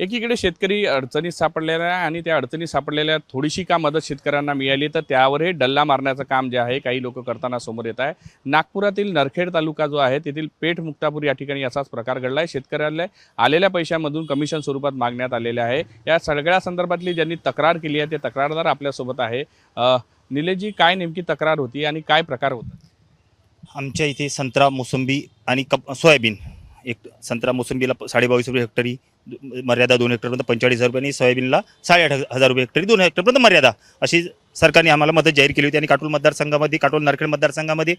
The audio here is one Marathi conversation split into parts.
एकीकडे शेतकरी अडचणीत सापडलेला आहे आणि त्या अडचणीत सापडलेल्या थोडीशी का मदत शेतकऱ्यांना मिळाली तर त्यावरही डल्ला मारण्याचं काम जे आहे काही लोक करताना समोर येत आहे. नागपुरातील नरखेड तालुका जो आहे तेथील पेठ मुक्तापूर या ठिकाणी असाच प्रकार घडला आहे शेतकऱ्याला आलेल्या पैशामधून कमिशन स्वरूपात मागण्यात आलेले आहे. या सगळ्या संदर्भातली ज्यांनी तक्रार केली आहे ते तक्रारदार आपल्यासोबत आहे. निलेशजी काय नेमकी तक्रार होती आणि काय प्रकार होता? आमच्या इथे संत्रा मोसंबी आणि कप सोयाबीन. एक संत्रा मोसंबीला साडेबावीस रुपये हेक्टरी मर्यादा दोन हेक्टरपर्यंत पंचेचाळीस हजार रुपये आणि सोयाबीनला साडेआठ हजार रुपये हेक्टरी दोन हेक्टरपर्यंत मर्यादा. अशी सरकारने आम्हाला मदत जाहीर केली होती आणि काटोल मतदारसंघामध्ये काटोल नारखेड मतदारसंघामध्ये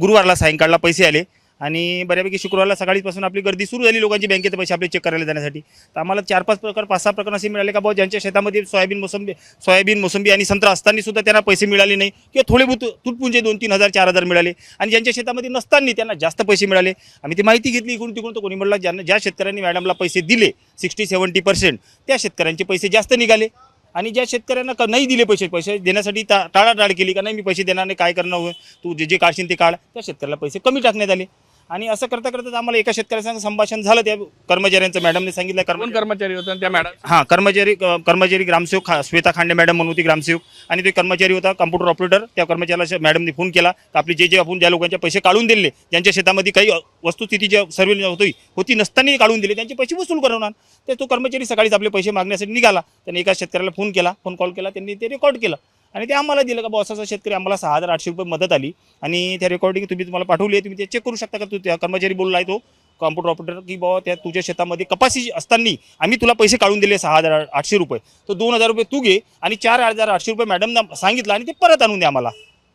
गुरुवारला सायंकाळला पैसे आले. आणि बऱ्यापैकी शुक्रवारला सकाळीपासून आपली गर्दी सुरू झाली लोकांची बँकेचे पैसे आपले चेक करायला जाण्यासाठी. तर आम्हाला चार पाच प्रकार पाच सहा प्रकार असे मिळाले का बाबा ज्यांच्या शेतामध्ये सोयाबीन मोसंबी सोयाबीन मोसंबी आणि संत्रा असताना सुद्धा त्यांना पैसे मिळाले नाही किंवा थोडे बहुत तुटपुंजे दोन तीन हजार चार हजार मिळाले. आणि ज्यांच्या शेतामध्ये नसताना त्यांना जास्त पैसे मिळाले. आम्ही ती माहिती घेतली इकडून तिकडून तर कोणी म्हणलं ज्यांना ज्या शेतकऱ्यांनी मॅडमला पैसे दिले सिक्स्टी सेवन्टी पर्सेंट त्या शेतकऱ्यांचे पैसे जास्त निघाले. आणि ज्या शेतकऱ्यांना क- नाही दिले पैसे पैसे देण्यासाठी टा टाळाटाळ केली का नाही मी पैसे देणार नाही काय करणं हो? तू जे जे काढशील ते काढ. त्या शेतकऱ्याला पैसे कमी टाकण्यात आले. आणि असं करता करता आम्हाला एका शेतकऱ्यासंग संभाषण झालं. त्या कर्मचाऱ्यांचं मॅडमने सांगितलं कर्म कोण कर्मचारी होते? आणि त्या मॅडम हां कर्मचारी कर्मचारी ग्रामसेवक खा श्वेता खांडे मॅडम म्हणून होती ग्रामसेवक. आणि ते कर्मचारी होता कम्प्युटर ऑपरेटर त्या कर्मचाऱ्याला मॅडमने फोन केला. की आपले जे जे आपण ज्या लोकांचे पैसे काढून दिले ज्यांच्या शेतामध्ये काही वस्तुस्थिती ज्या सर्वे होती होती नसतानाही काढून दिले. त्यांचे पैसे वसूल करवणार तर तो कर्मचारी सकाळीच आपले पैसे मागण्यासाठी निघाला. त्याने एका शेतकऱ्याला फोन केला फोन कॉल केला. त्यांनी ते रेकॉर्ड केलं. आणि ते आम्हाला दिलं का बॉसाचा शेतकरी आम्हाला सहा हजार आठशे रुपये मदत आली. आणि त्या रेकॉर्डिंग तुम्ही तुम्हाला पाठवली आहे तुम्ही ते चेक करू शकता का? तू त्या कर्मचारी बोलला आहे तो कॉम्प्युटर ऑपरेटर की बाबा त्या तुझ्या शेतामध्ये कपाशी असताना आम्ही तुला पैसे काढून दिले सहा हजार आठशे रुपये. तर दोन हजार रुपये तू घे आणि चार हजार आठशे रुपये मॅडमना सांगितलं आणि ते परत आणून द्या आम्हाला.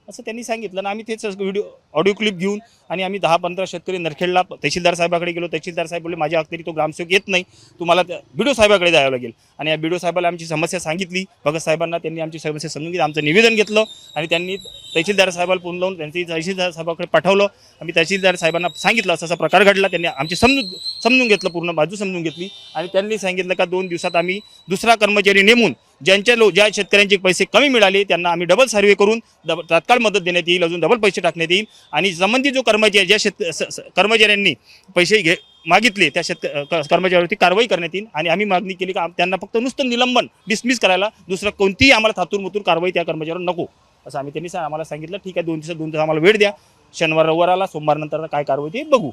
असं त्यांनी सांगितलं आणि आम्ही तेच व्हिडिओ ऑडिओ क्लिप घेऊन आणि आम्ही दहा पंधरा शेतकरी नरखेडला तहसीलदार साहेबाकडे गेलो. तहसीलदार साहेब बोलले माझ्या अखेरी तो ग्रामसेवक येत नाही. तुम्हाला बीडो साहेबाकडे जावं लागेल. आणि या बीडो साहेबाला आमची समस्या सांगितली. भगत साहेबांना त्यांनी आमची समस्या समजून घेतली आमचं निवेदन घेतलं आणि त्यांनी तहसीलदार साहेबाला फोन लावून त्यांची तहसीलदार साहेबाकडे पाठवलं. आम्ही तहसीलदार साहेबांना सांगितलं असा असा प्रकार घडला. त्यांनी आमची समजून समजून घेतलं पूर्ण बाजू समजून घेतली. आणि त्यांनी सांगितलं का दोन दिवसात आम्ही दुसरा कर्मचारी नेमून ज्यांच्या लो ज्या शेतकऱ्यांचे पैसे कमी मिळाले त्यांना आम्ही डबल सर्वे करून डब तात्काळ मदत देण्यात येईल अजून डबल पैसे टाकण्यात येईल. आणि संबंधित जो कर्मचारी ज्या शेत स- कर्मचाऱ्यांनी पैसे घे मागितले त्या शेतक क- कर्मचाऱ्यावरती कारवाई करण्यात येईल. आणि आम्ही मागणी केली का त्यांना फक्त नुसतं निलंबन डिसमिस करायला दुसरं कोणतीही आम्हाला थातूरमुतूर कारवाई त्या कर्मचाऱ्यावर नको. असं आम्ही त्यांनी आम्हाला सांगितलं. ठीक आहे दोन दिवसात दोन दिवस आम्हाला वेळ द्या. शनिवार रविवाराला आला सोमवारनंतर काय कारवाई ते बघू.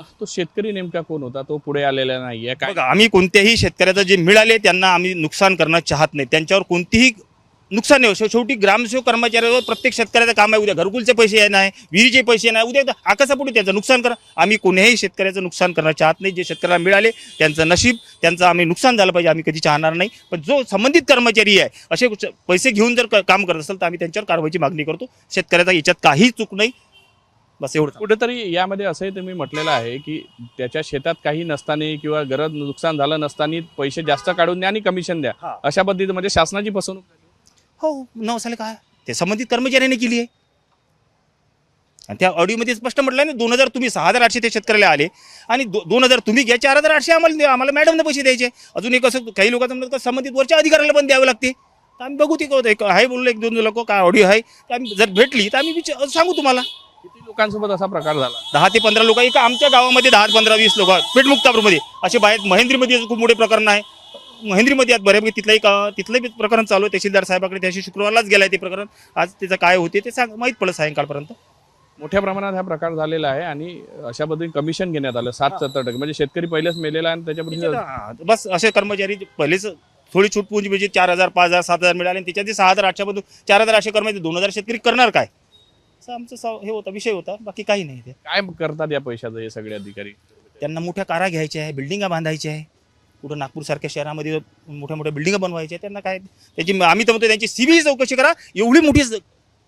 तो शेतकरी नेमका कोण होता? तो पुढे आलेला नाहीये. काय बघा आम्ही कोणत्याही शेतकऱ्याचं जे मिळाले त्यांना आम्ही नुकसान करणं चाहत नाही. त्यांच्यावर कोणतीही नुकसान नाही हो. शेवटी ग्रामसेवक कर्मचाऱ्यावर प्रत्येक शेतकऱ्याचं काम आहे. उद्या घरकुलचे पैसे येणार आहे विहिरीचे पैसे येणार आहे. उद्या आकाशापुढे त्यांचं नुकसान करा. आम्ही कोणत्याही शेतकऱ्याचं नुकसान करणं चाहत नाही. जे शेतकऱ्याला मिळाले त्यांचं नशीब त्यांचं आम्ही नुकसान झालं पाहिजे. आम्ही कधी चाहणार नाही. पण जो संबंधित कर्मचारी आहे असे कुछ- पैसे घेऊन जर क- काम करत असेल तर आम्ही त्यांच्यावर कारवाईची मागणी करतो. शेतकऱ्याचा याच्यात काही चूक नाही. बस एवढं कुठेतरी यामध्ये असंही तुम्ही म्हटलेलं आहे की त्याच्या शेतात काही नसताना किंवा गरज नुकसान झालं नसताना पैसे जास्त काढून द्या आणि कमिशन द्या हा. अशा पद्धतीमध्ये शासनाची फसवणूक. हो नऊ साले काय ते संबंधित कर्मचाऱ्याने केली आहे आणि त्या ऑडिओमध्ये स्पष्ट म्हटलं ना दोन हजार तुम्ही सहा हजार आठशे त्या शेतकऱ्याला आले आणि दो दोन हजार तुम्ही घ्या चार हजार आठशे आम्हाला द्या. आम्हाला मॅडमने पैसे द्यायचे अजून एक असं काही लोकांचं म्हणतात का संबंधित वरच्या अधिकाऱ्याला पण द्यावे लागते तर आम्ही बघू ते. एक आहे बोललो एक दोन लोक काय ऑडिओ आहे तर आम्ही जर भेटली तर आम्ही विचार सांगू तुम्हाला किती लोकांसोबत असा प्रकार झाला? दहा ते पंधरा लोक एका आमच्या गावामध्ये दहा ते पंधरा वीस लोक पेठमुक्तापूरमध्ये असे बाहेर महेंद्रीमध्ये खूप मोठे प्रकरण आहे. महेंद्रीमध्ये आहेत बऱ्यापैकी तिथलंही का तिथलंही प्रकरण चालू आहे. तहसीलदार साहेबाकडे त्याशी शुक्रवारलाच गेलाय ते प्रकरण. आज त्याचं काय होते ते सांग माहीत पडलं सायंकाळपर्यंत. मोठ्या प्रमाणात हा प्रकार झालेला आहे आणि अशा पद्धतीने कमिशन घेण्यात आलं सात सत्तर टक्के. म्हणजे शेतकरी पहिलेच मेलेला आहे आणि त्याच्यामध्ये हा, बस असे कर्मचारी पहिलेच थोडी छूट पूंजी म्हणजे चार हजार पाच हजार सात हजार मिळाले आणि त्याच्यात ते सहा हजार आठशेमधून चार हजार आठशे कर्मचारी दोन हजार शेतकरी करणार काय? असं आमचं स- हे होता विषय होता बाकी काही नाही ते. काय करतात या पैशाचं हे सगळे अधिकारी? त्यांना मोठ्या कारा घ्यायच्या आहे बिल्डिंगा बांधायच्या आहे. कुठं नागपूरसारख्या शहरामध्ये मोठ्या मोठ्या बिल्डिंगा बनवायच्या आहेत त्यांना काय त्याची आम्ही तर म्हणतो त्यांची सीबी चौकशी करा एवढी मोठी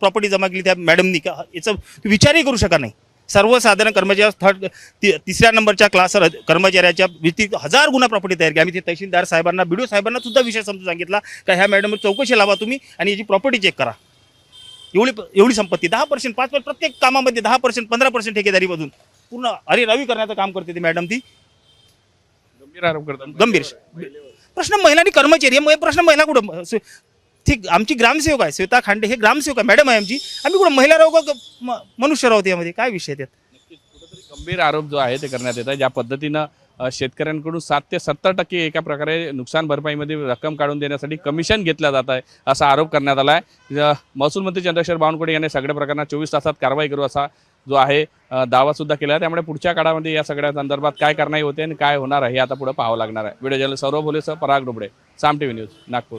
प्रॉपर्टी जमा केली त्या मॅडमनी का याचा विचारही करू शकत नाही. सर्वसाधारण कर्मचारी थर्ड ति- तिसऱ्या नंबरच्या क्लास कर्मचाऱ्याच्या व्यतिरिक्त हजार गुन्हा प्रॉपर्टी तयार केली. आम्ही ते तहसीलदार साहेबांना बीडीओ साहेबांना सुद्धा विषय समजून सांगितला. का ह्या मॅडम चौकशी लावा तुम्ही आणि याची प्रॉपर्टी चेक करा. एवढी एवढी संपत्ती. दहा पर्सेंट पाच प्रत्येक कामामध्ये दहा पर्सेंट पंधरा पर्सेंट ठेकेदारीमधून. पूर्ण अरे रवी करण्याचं काम करते ती मॅडम ती. गंभीर आरोप करतात. गंभीर. प्रश्न महिला आणि कर्मचारी आहे. प्रश्न महिला कुठं ठीक आमची ग्रामसेवक आहे श्वेता खांडे हे ग्रामसेवक आहे मॅडम आहे आमची. आम्ही कुठं महिला राहू का मनुष्य राहू यामध्ये काय विषय त्यात? कुठेतरी गंभीर आरोप जो आहे ते करण्यात येत आहे. ज्या पद्धतीनं शेतकऱ्यांकडून सात ते सत्तर टक्के एका प्रकारे नुकसान भरपाईमध्ये रक्कम काढून देण्यासाठी कमिशन घेतलं जात आहे असा आरोप करण्यात आला आहे. महसूल मंत्री चंद्रशेखर बावनकुळे यांनी सगळ्या प्रकरणात चोवीस तासात कारवाई करू असा जो आहे दावासुद्धा केला आहे. त्यामुळे पुढच्या काळामध्ये या सगळ्या संदर्भात काय कारवाई होते आणि काय होणार आहे हे आता पुढे पाहावं लागणार आहे. Video journalist Saurabh भोलेसह Parag Dobade Saam T V news Nagpur.